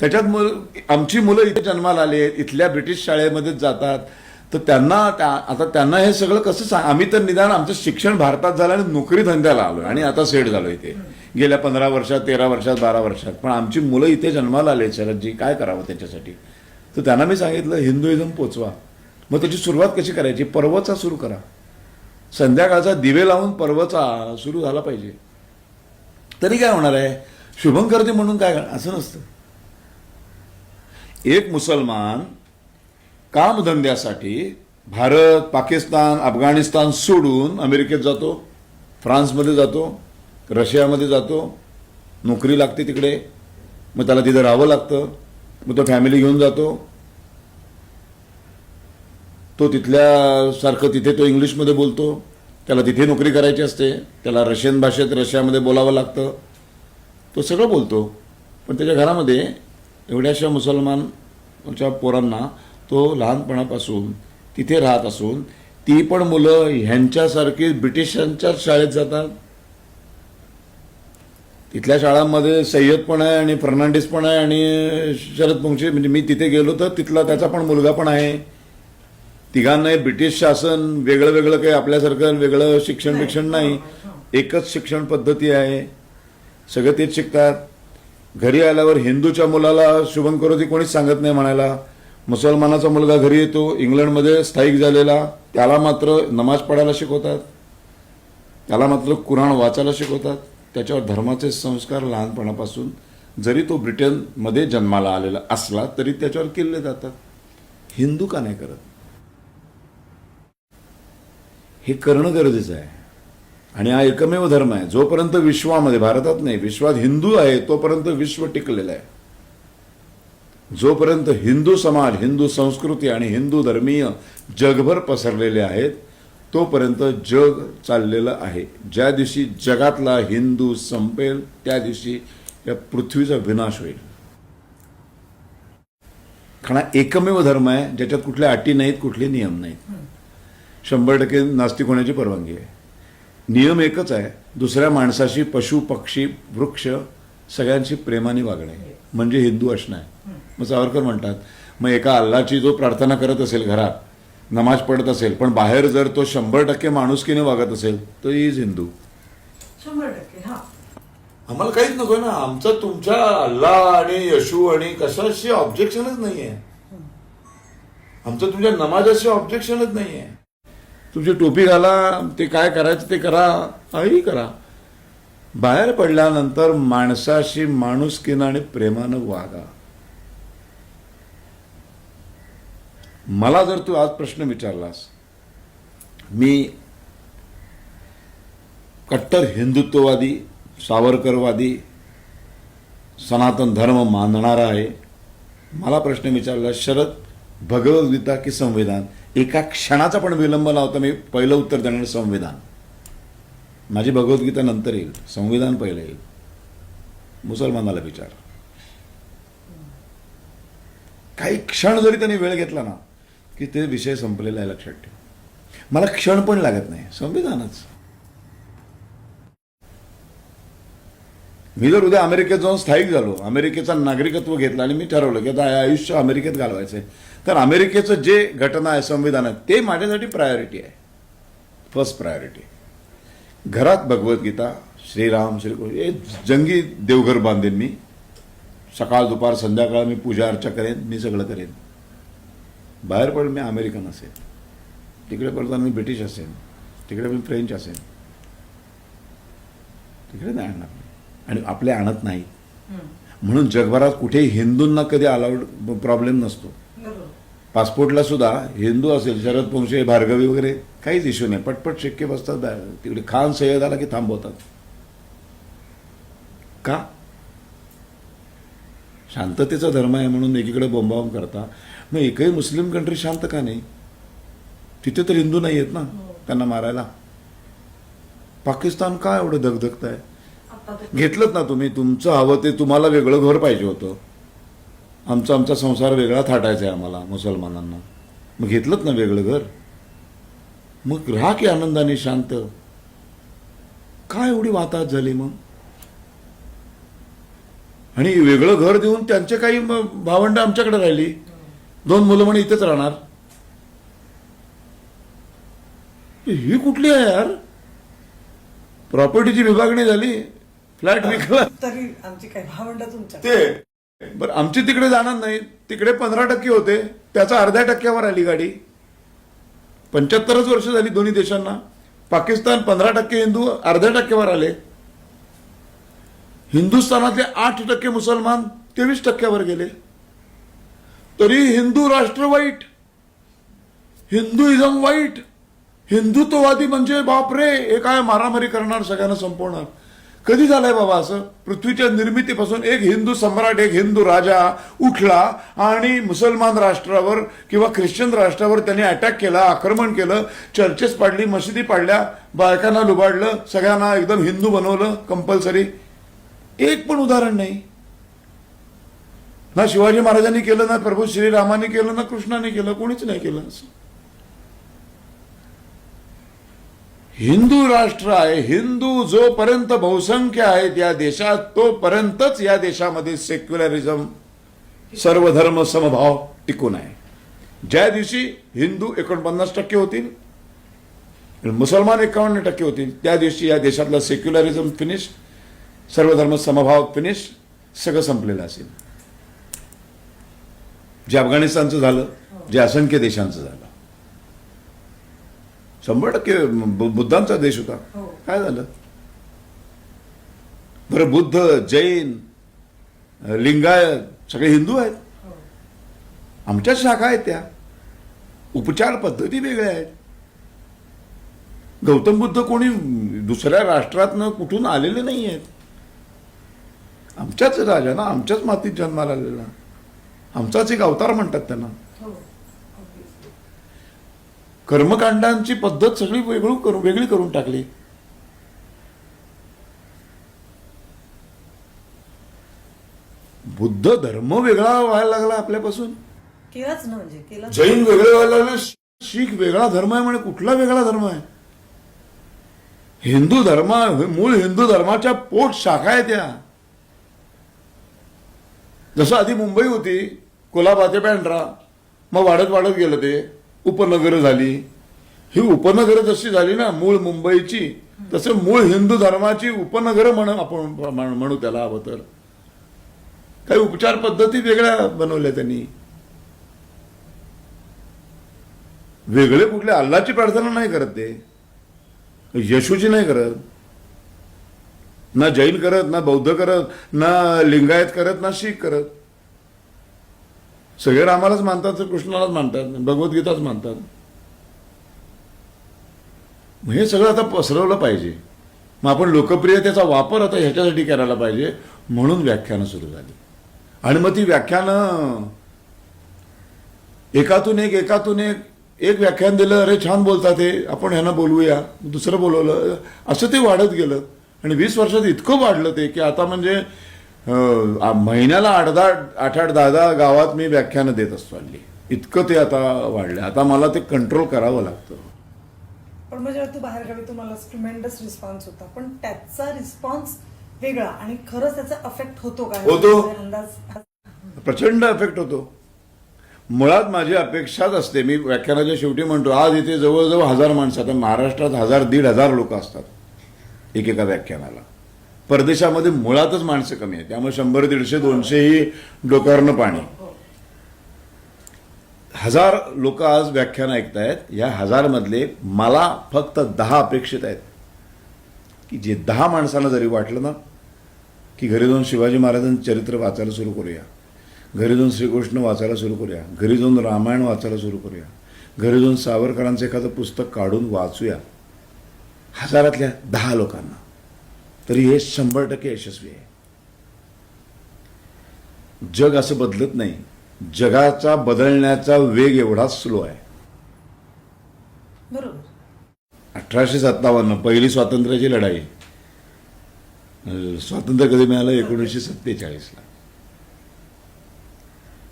त्याच्यात मुल आमची मुलं इथे जन्माला आली आहेत इथल्या ब्रिटिश शाळेमध्येच जातात. तर त्यांना त्या- आता त्यांना हे सगळं कसं सांग आम्ही तर निदान आमचं शिक्षण भारतात झालं आणि नोकरी धंद्याला आलो आणि आता सेट झालो इथे. गेल्या पंधरा वर्षात तेरा वर्षात बारा वर्षात. पण आमची मुलं इथे जन्माला आले शरदजी. काय करावं त्याच्यासाठी? तर त्यांना मी सांगितलं हिंदुइझम पोचवा. मग त्याची सुरुवात कशी करायची? पर्वचा सुरू करा. संध्याकाळचा दिवे लावून पर्वचा सुरू झाला पाहिजे. तरी काय होणार आहे? शुभंकर्ती म्हणून काय असं नसतं. एक मुसलमान कामधंद्यासाठी भारत पाकिस्तान अफगाणिस्तान सोडून अमेरिकेत जातो फ्रान्समध्ये जातो रशियामध्ये जातो नोकरी लागते तिकडे मग त्याला तिथं राहावं लागतं मग तो फॅमिली घेऊन जातो. तो तिथल्या सारखं तिथे तो इंग्लिशमध्ये बोलतो त्याला तिथे नोकरी करायची असते त्याला रशियन भाषेत रशियामध्ये बोलावं लागतं. तो सगळं बोलतो पण त्याच्या घरामध्ये एवढ्याशा मुसलमानच्या पोरांना तो लहानपणापासून तिथे राहत असून ती पण मुलं ह्यांच्यासारखी ब्रिटिशांच्याच शाळेत जातात. तिथल्या शाळांमध्ये सय्यद पण आहे आणि फर्नांडिस पण आहे आणि शरद पंक्षी म्हणजे मी तिथे गेलो तर तिथला त्याचा पण मुलगा पण आहे. तिघांनाही ब्रिटिश शासन वेगळं वेगळं काही आपल्यासारखं वेगळं शिक्षण बिक्षण नाही. एकच शिक्षण पद्धती आहे. सगळं तेच शिकतात. घरी आल्यावर हिंदूच्या मुलाला शुभंकरोती कोणीच सांगत नाही म्हणायला. मुसलमानाचा मुलगा घरी येतो इंग्लंडमध्ये स्थायिक झालेला त्याला मात्र नमाज पडायला शिकवतात. त्याला मात्र कुराण वाचायला शिकवतात. त्याच्यावर धर्माचे संस्कार लहानपणापासून जरी तो ब्रिटनमध्ये जन्माला आलेला असला तरी त्याच्यावर केले जातात. हिंदू का नाही करत? हे करणं गरजेचं आहे. आणि हा एकमेव धर्म आहे. जोपर्यंत विश्वामध्ये भारतात नाही विश्वात हिंदू आहे तोपर्यंत विश्व टिकलेलं आहे. जोपर्यंत हिंदू समाज हिंदू संस्कृती आणि हिंदू धर्मीय जगभर पसरलेले आहेत तोपर्यंत जग चाललेलं आहे. ज्या दिवशी जगातला हिंदू संपेल त्या दिवशी या पृथ्वीचा विनाश होईल. कारण एकमेव धर्म आहे ज्याच्यात कुठल्या अटी नाहीत कुठले नियम नाहीत. शंभर टक्के नास्तिक होण्याची परवानगी आहे. नियम एकच आहे. दुसऱ्या माणसाशी पशु पक्षी वृक्ष सगळ्यांशी प्रेमाने वागणे. म्हणजे हिंदू असणं आहे. मग सावरकर म्हणतात मग एका अल्लाची जो प्रार्थना करत असेल घरात नमाज पडत असेल पण बाहेर जर तो शंभर टक्के माणुसकीने वागत असेल तर इज हिंदू. शंभर टक्के हा. आम्हाला काहीच नको ना. आमचं तुमच्या अल्ला आणि यशू आणि कशाशी ऑब्जेक्शनच नाहीये. आमचं तुमच्या नमाजाशी ऑब्जेक्शनच नाहीये. तुमची टोपी घाला ते काय करायचं ते करा काही करा. बाहेर पडल्यानंतर माणसाशी माणुसकीनं आणि प्रेमानं वागा. मला जर तू आज प्रश्न विचारलास मी कट्टर हिंदुत्ववादी सावरकरवादी सनातन धर्म मानणारा आहे मला प्रश्न विचारला शरद भगवद्गीता की संविधान. एका क्षणाचा पण विलंब लावता मी पहिलं उत्तर देणार संविधान. माझी भगवद्गीता नंतर येईल. संविधान पहिलं येईल. मुसलमानाला विचार. काही क्षण जरी त्यांनी वेळ घेतला ना की ते विषय संपलेला आहे लक्षात ठेव. मला क्षण पण लागत नाही. संविधानच. मी जर उद्या अमेरिकेत जाऊन स्थायिक झालो अमेरिकेचं नागरिकत्व घेतलं आणि मी ठरवलं की आता हे आयुष्य अमेरिकेत घालवायचं आहे तर अमेरिकेचं जे घटना आहे संविधान आहे ते माझ्यासाठी प्रायोरिटी आहे. फर्स्ट प्रायोरिटी घरात भगवद्गीता श्रीराम श्रीकृष्ण हे जंगी देवघर बांधेन मी. सकाळ दुपार संध्याकाळ मी पूजा अर्चा करेन मी सगळं करेन. बाहेर पण मी अमेरिकन असेल तिकडे पडताना मी ब्रिटिश असेन. तिकडे मी फ्रेंच असेन. तिकडे नाही आणणार आणि आपले आणत नाही. म्हणून जगभरात कुठेही हिंदूंना कधी अलाउड प्रॉब्लेम नसतो. पासपोर्टला सुद्धा हिंदू असेल शरद पोंक्षे भार्गवी वगैरे काहीच इश्यू नाही. पटपट शिक्के बसतात बाहेर. तिकडे खान सय्यद आला की थांबवतात. का? शांततेचा धर्म आहे म्हणून एकीकडे बोंबाबोंब करता. मग एकही मुस्लिम कंट्री शांत का नाही? तिथे तर हिंदू नाही आहेत ना त्यांना मारायला. पाकिस्तान का एवढं दगदगत आहे घेतलंच घेतलं ना तुम्ही तुमचं हवं ते तुम्हाला वेगळं घर पाहिजे होतं. आमचा आमचा संसार वेगळा थाटायचा आहे आम्हाला मुसलमानांना. मग घेतलंच ना वेगळं घर? मग राहा की आनंदाने शांत. काय एवढी वाताहत झाली मग? आणि वेगळं घर देऊन त्यांचे काही भावंड आमच्याकडे राहिली. दोन मुलं म्हणे इथेच राहणार. ही कुठली आहे यार? प्रॉपर्टीची विभागणी झाली. फ्लॅट विकला. तरी आमची भावंड तुमच्या ते. बरं आमची तिकडे जाणार नाही तिकडे पंधरा टक्के होते. त्याचा अर्ध्या टक्क्यावर आली गाडी. पंच्याहत्तरच वर्ष झाली दोन्ही देशांना. पाकिस्तान पंधरा टक्के हिंदू अर्ध्या टक्क्यावर आले. हिंदुस्थानातले आठ टक्के मुसलमान तेवीस टक्क्यावर गेले. तरी हिंदू राष्ट्र वाईट. हिंदुइझम वाईट. हिंदुत्ववादी म्हणजे बापरे हे काय मारामारी करणार सगळ्यांना संपवणार. कधी झालंय बाबा असं? पृथ्वीच्या निर्मितीपासून एक हिंदू सम्राट एक हिंदू राजा उठला आणि मुसलमान राष्ट्रावर किंवा ख्रिश्चन राष्ट्रावर त्यांनी अटॅक केला आक्रमण केलं चर्चेस पाडली मशिदी पाडल्या बायकांना लुबाडलं सगळ्यांना एकदम हिंदू बनवलं कंपल्सरी एक पण उदाहरण नाही. ना शिवाजी महाराजांनी केलं ना प्रभू श्रीरामाने केलं ना कृष्णाने केलं कोणीच नाही केलं असं. हिंदू राष्ट्र आहे हिंदू जोपर्यंत बहुसंख्य आहेत या देशात तोपर्यंतच या देशामध्ये सेक्युलरिझम सर्वधर्म समभाव टिकून आहे. ज्या दिवशी हिंदू एकोणपन्नास टक्के होतील मुसलमान एकावन्न टक्के होतील त्या दिवशी या देशातला सेक्युलरिझम फिनिश सर्वधर्म समभाव फिनिश सगळं संपलेलं असेल. जे अफगाणिस्तानचं झालं जे असंख्य देशांचं झालं. शंभर टक्के बुद्धांचा देश होता. हो. काय झालं? बरं बुद्ध जैन लिंगायत सगळे हिंदू आहेत. हो. आमच्या शाखा आहेत त्या. उपचार पद्धती वेगळ्या आहेत. गौतम बुद्ध कोणी दुसऱ्या राष्ट्रातनं कुठून आलेले नाही आहेत आमच्याच राजा ना आमच्याच मातीत जन्माला आलेला. आमचाच एक अवतार म्हणतात त्यांना. कर्मकांडांची पद्धत सगळी वेगळी करून वेगळी करून टाकली. बुद्ध धर्म वेगळा व्हायला लागला आपल्यापासून. केलाच ना म्हणजे केला जैन वेगळे व्हायला लागले शीख वेगळा धर्म आहे म्हणे कुठला वेगळा धर्म आहे? हिंदू धर्म मूळ हिंदू धर्माच्या पोट शाखा आहे त्या. जसं आधी मुंबई होती कोल्हापूर ते बँड्रा मग वाढत वाढत गेलं ते. उपनगरं झाली. ही उपनगरं जशी झाली ना मूळ मुंबईची तसं मूळ हिंदू धर्माची उपनगरं म्हणून आपण म्हणू त्याला हवं तर काही उपचार पद्धती वेगळ्या बनवल्या त्यांनी. वेगळे कुठले? अल्लाची प्रार्थना नाही करत ते. यशूची नाही करत. ना जैन करत ना बौद्ध करत ना लिंगायत करत ना शीख करत. सगळे रामालाच मानतात तर कृष्णालाच मानतात भगवद्गीताच मानतात. मग हे सगळं आता पसरवलं पाहिजे. मग आपण लोकप्रियतेचा वापर आता ह्याच्यासाठी करायला पाहिजे म्हणून व्याख्यानं सुरू झाली. आणि मग ती व्याख्यानं एकातून एक एकातून एक एक व्याख्यान दिलं अरे छान बोलतात हे आपण ह्यांना बोलवूया दुसरं बोलवलं असं ते वाढत गेलं. आणि वीस वर्षात इतकं वाढलं ते की आता म्हणजे महिन्याला आठ दहा आठ आठ दहा दहा गावात मी व्याख्यानं देत असतो हल्ली. इतकं ते आता वाढलं आता मला ते कंट्रोल करावं लागतं. पण जेव्हा तू बाहेर गावी तुम्हाला ट्रिमेंडस रिस्पॉन्स होता. पण त्याचा रिस्पॉन्स वेगळा आणि खरंच त्याचा अफेक्ट होतो का? होतो. अंदाज प्रचंड इफेक्ट होतो. मुळात माझी अपेक्षाच असते. मी व्याख्यानाच्या शेवटी म्हणतो आज इथे जवळजवळ हजार माणसं आता महाराष्ट्रात हजार दीड हजार लोक असतात एकेका व्याख्यानाला. परदेशामध्ये मुळातच माणसं कमी आहेत. त्यामुळे शंभर दीडशे दोनशेही डोक्यावरनं पाणी हजार लोक आज व्याख्यान ऐकतायत. या हजारमधले मला फक्त दहा अपेक्षित आहेत. की जे दहा माणसांना जरी वाटलं ना की घरी जाऊन शिवाजी महाराजांचं चरित्र वाचायला सुरू करूया. घरी जाऊन श्रीकृष्ण वाचायला सुरू करूया. घरी जाऊन रामायण वाचायला सुरू करूया. घरी जाऊन सावरकरांचं एखादं पुस्तक काढून वाचूया. हजारातल्या दहा लोकांना. तरी हे शंभर टक्के यशस्वी आहे. जग असं बदलत नाही. जगाचा बदलण्याचा वेग एवढाच स्लो आहे. बरोबर. अठराशे सत्तावन्न पहिली स्वातंत्र्याची लढाई. स्वातंत्र्य कधी मिळालं? एकोणीसशे सत्तेचाळीसला.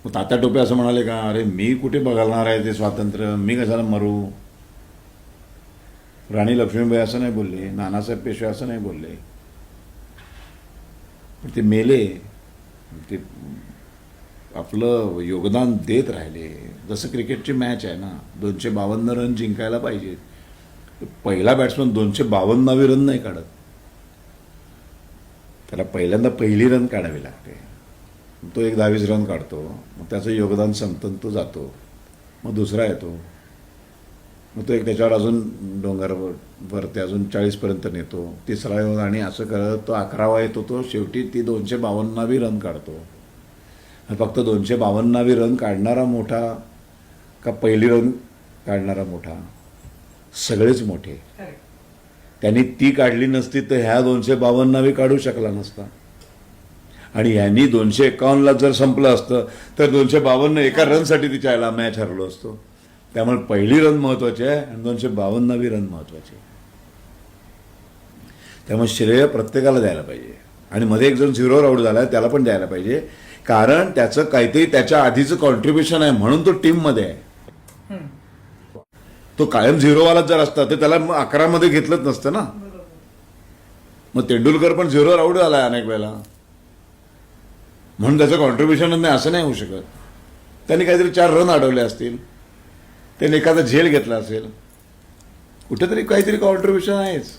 मग तात्या टोपे असं म्हणाले का अरे मी कुठे बघणार आहे ते स्वातंत्र्य? मी कशाला मरू? राणी लक्ष्मीबाई असं नाही बोलले नानासाहेब पेशवे असं नाही बोलले. ते मेले. ते आपलं योगदान देत राहिले. जसं क्रिकेटची मॅच आहे ना दोनशे बावन्न रन जिंकायला पाहिजे. पहिला बॅट्समन दोनशे बावन्नावी रन नाही काढत. त्याला पहिल्यांदा पहिली रन काढावी लागते. तो एक दहावीस रन काढतो. मग त्याचं योगदान संपतं तो जातो. मग दुसरा येतो. मग तो एक त्याच्यावर अजून डोंगरवर वरती अजून चाळीसपर्यंत नेतो. तिसरा येऊन आणि असं करत तो अकरावा येतो तो शेवटी ती दोनशे बावन्नावी रन काढतो. आणि फक्त दोनशे बावन्नावी रन काढणारा मोठा का पहिली रन काढणारा मोठा? सगळेच मोठे. त्यांनी ती काढली नसती तर ह्या दोनशे बावन्नावी काढू शकला नसता. आणि ह्यांनी दोनशे एकावन्नला जर संपलं असतं तर दोनशे बावन्न एका रनसाठी तिच्या मॅच हरलो असतो. त्यामुळे पहिली रन महत्वाची आहे आणि दोनशे बावन्नावी रन महत्वाची आहे. त्यामुळे श्रेय प्रत्येकाला द्यायला पाहिजे. आणि मध्ये एक जण झिरोवर आऊट झाला त्याला पण द्यायला पाहिजे. कारण त्याचं काहीतरी त्याच्या आधीचं कॉन्ट्रीब्युशन आहे म्हणून तो टीममध्ये आहे. तो कायम झिरोवालाच जर असता तर त्याला अकरामध्ये घेतलंच नसतं ना. मग तेंडुलकर पण झिरोवर आऊट झालाय अनेक वेळेला. म्हणून त्याचं कॉन्ट्रीब्युशन नाही असं नाही होऊ शकत. त्यांनी काहीतरी चार रन अडवले असतील. त्याने एखादा झेल घेतला असेल. कुठेतरी काहीतरी कॉन्ट्रीब्युशन आहेच.